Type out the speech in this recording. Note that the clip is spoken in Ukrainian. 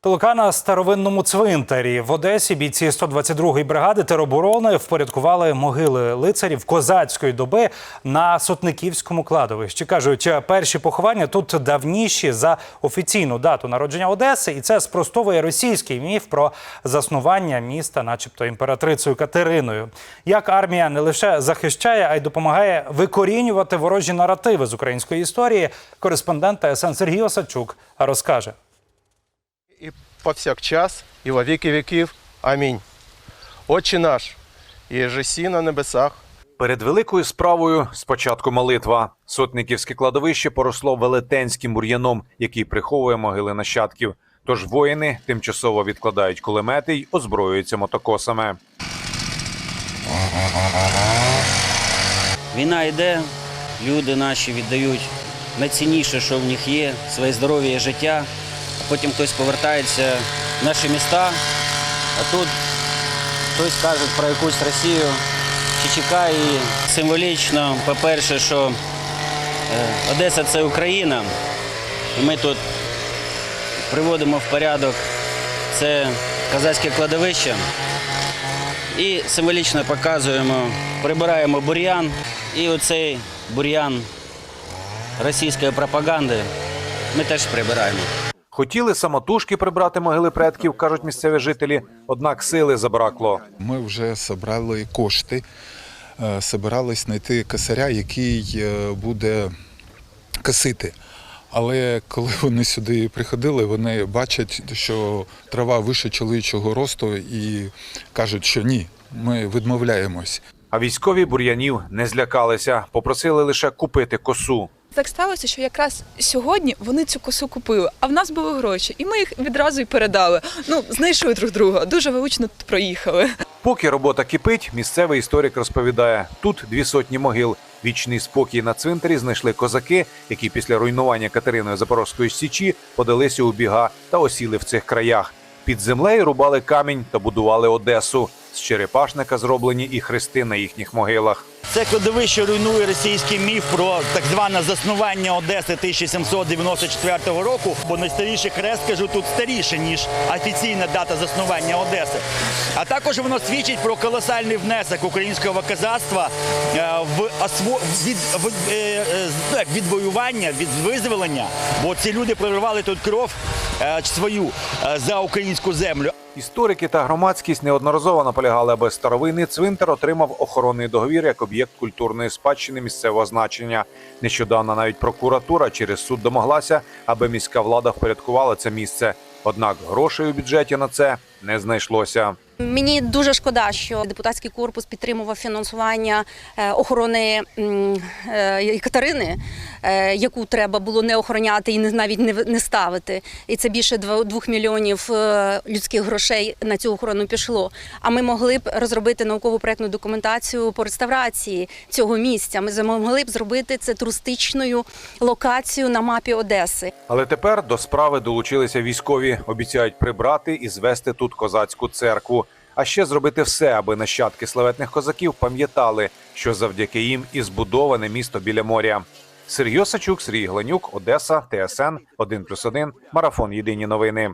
Толока на старовинному цвинтарі в Одесі бійці 122-ї бригади тероборони впорядкували могили лицарів козацької доби на Сотниківському кладовищі. кажуть, перші поховання тут давніші за офіційну дату народження Одеси, і це спростовує російський міф про заснування міста, начебто імператрицею Катериною. Як армія не лише захищає, а й допомагає викорінювати ворожі наративи з української історії. Кореспондент ТСН Сергій Осадчук розкаже. І повсякчас, і во віки віків. Амінь. Отче наш, і жесі на небесах, Перед великою справою спочатку молитва. Сотниківське кладовище поросло велетенським бур'яном, який приховує могили нащадків. Тож воїни тимчасово відкладають кулемети й озброюються мотокосами. Війна йде, люди наші віддають найцінніше, що в них є, своє здоров'я і життя. Потім хтось повертається в наші міста, а тут хтось каже про якусь Росію чи чекає її. Символічно, по-перше, що е, Одеса це Україна. І ми тут приводимо в порядок це казацьке кладовище. І символічно показуємо, прибираємо бур'ян. І оцей бур'ян російської пропаганди ми теж прибираємо. Хотіли самотужки прибрати могили предків, кажуть місцеві жителі, однак сили забракло. Ми вже зібрали кошти, е, збирались знайти косаря, який е, буде косити. Але коли вони сюди приходили, вони бачать, що трава вище чоловічого росту і кажуть, що ні, ми відмовляємось. А військові бур'янів не злякалися, попросили лише купити косу. Так сталося, що якраз сьогодні вони цю косу купили, а в нас були гроші, і ми їх відразу й передали. Ну, знайшли друг друга, дуже вилучно тут проїхали. Поки робота кипить, місцевий історик розповідає: тут дві сотні могил. Вічний спокій на цвинтарі знайшли козаки, які після руйнування Катериною Запорозької січі подалися у біга та осіли в цих краях. Під землею рубали камінь та будували Одесу. З черепашника зроблені і хрести на їхніх могилах. Це кладовище руйнує російський міф про так зване заснування Одеси 1794 року. Бо найстаріший хрест, кажу, тут старіше, ніж офіційна дата заснування Одеси. А також воно свідчить про колосальний внесок українського козацтва е, в осво... від... в- е, е, з- ну, відвоювання, від визволення. Бо ці люди проривали тут кров е, свою е, за українську землю. Історики та громадськість неодноразово наполягали, аби старовинний цвинтар отримав охоронний договір як об'єкт культурної спадщини місцевого значення. Нещодавно навіть прокуратура через суд домоглася, аби міська влада впорядкувала це місце. Однак грошей у бюджеті на це не знайшлося. Мені дуже шкода, що депутатський корпус підтримував фінансування е, охорони е, Катерини, е, яку треба було не охороняти і навіть не ставити. І це більше дво- двох мільйонів людських грошей на цю охорону пішло. А ми могли б розробити наукову проектну документацію по реставрації цього місця. Ми змогли б зробити це туристичною локацією на мапі Одеси. Але тепер до справи долучилися військові. Обіцяють прибрати і звести тут козацьку церкву. А ще зробити все, аби нащадки славетних козаків пам'ятали, що завдяки їм і збудоване місто біля моря. Сергій Осачук, Сергій Гленюк, Одеса, ТСН 1+,1, Марафон Єдині новини.